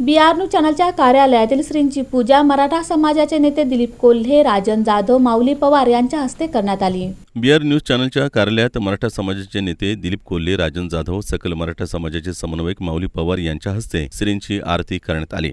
बी R news चॅनलच्या कार्यालयातील श्रींची पूजा मराठा समाजाचे नेते दिलीप कोल्हे राजन जाधव माऊली पवार यांच्या हस्ते करण्यात आली बी आर न्यूज चॅनलच्या कार्यालयात मराठा समाजाचे नेते दिलीप कोल्हे राजन जाधव सकल मराठा समाजाचे समन्वयक माऊली पवार यांच्या हस्ते श्रींची आरती करण्यात आली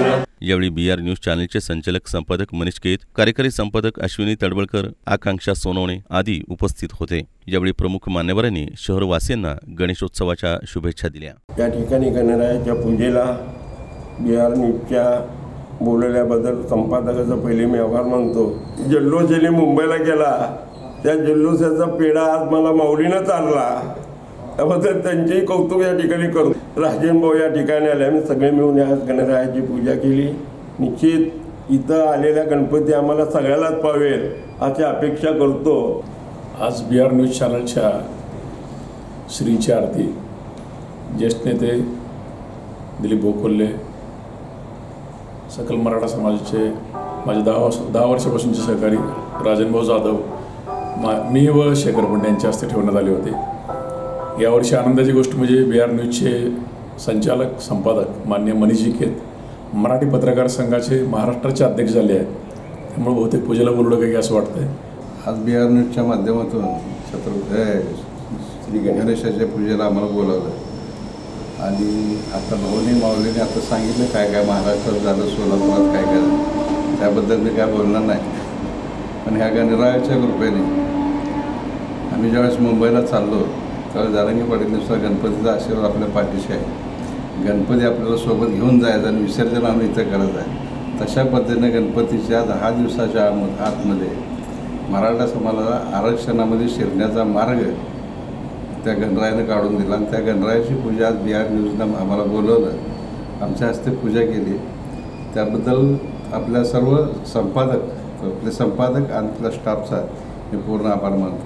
यावेळी बी आर न्यूज चॅनलचे संचालक संपादक मनीष केत कार्यकारी संपादक अश्विनी तडवळकर आकांक्षा सोनवणे आदी उपस्थित होते. यावेळी प्रमुख मान्यवरांनी शहरवासियांना गणेशोत्सवाच्या शुभेच्छा दिल्या. त्या ठिकाणी गणरायाच्या पूजेला बिहार न्यूजच्या बोलल्याबद्दल संपादकाचा पहिले मी आभार मानतो. जल्लोष मुंबईला गेला. त्या जल्लोषाचा पेढा आज मला माऊलीनं चालला त्याबद्दल त्यांचेही कौतुक या ठिकाणी करतो राजन भाऊ या ठिकाणी आले. आम्ही सगळे मिळून आज गणरायाची पूजा केली. निश्चित इथं आलेल्या गणपती आम्हाला सगळ्यालाच पावेल अशी अपेक्षा करतो. आज बी आर न्यूज चॅनलच्या श्रीची आरती. ज्येष्ठ नेते दिलीप भोकोल्ले सकल मराठा समाजाचे माझे दहा वर्ष दहा वर्षापासूनचे सहकारी राजनभाऊ जाधव मा मी व शेखर पंडे यांच्या हस्ते ठेवण्यात आले होते. यावर्षी आनंदाची गोष्ट म्हणजे बी आर न्यूजचे संचालक संपादक मान्य मनीषजी केत मराठी पत्रकार संघाचे महाराष्ट्राचे अध्यक्ष झाले आहेत. त्यामुळे बहुतेक पूजेला बोललं काही असं वाटतंय. आज बी आर न्यूजच्या माध्यमातून छत्रपती हे, श्री गणेशाच्या पूजेला आम्हाला बोलावलं. आणि आता भाऊनी माऊलीने आता सांगितलं काय काय महाराष्ट्रात झालं सोलापुरात काय काय त्याबद्दल मी काय बोलणार नाही. पण ह्या गणरायाच्या कृपेने आम्ही ज्यावेळेस मुंबईला चाललो कारण जारंगी पाटील गणपतीचा आशीर्वाद आपल्या पाठीशी आहे. गणपती आपल्याला सोबत घेऊन जायचं आणि विसर्जन आम्ही इथं करत आहे. तशा पद्धतीने गणपतीच्या दहा दिवसाच्या आतमध्ये मराठा समाजाला आरक्षणामध्ये शिरण्याचा मार्ग त्या गणरायानं काढून दिला आणि त्या गणरायाची पूजा आज बिहार न्यूजनं आम्हाला बोलवलं. आमच्या हस्ते पूजा केली. त्याबद्दल आपल्या सर्व संपादक आपले संपादक आणि आपल्या स्टाफचा मी पूर्ण आभार मानतो.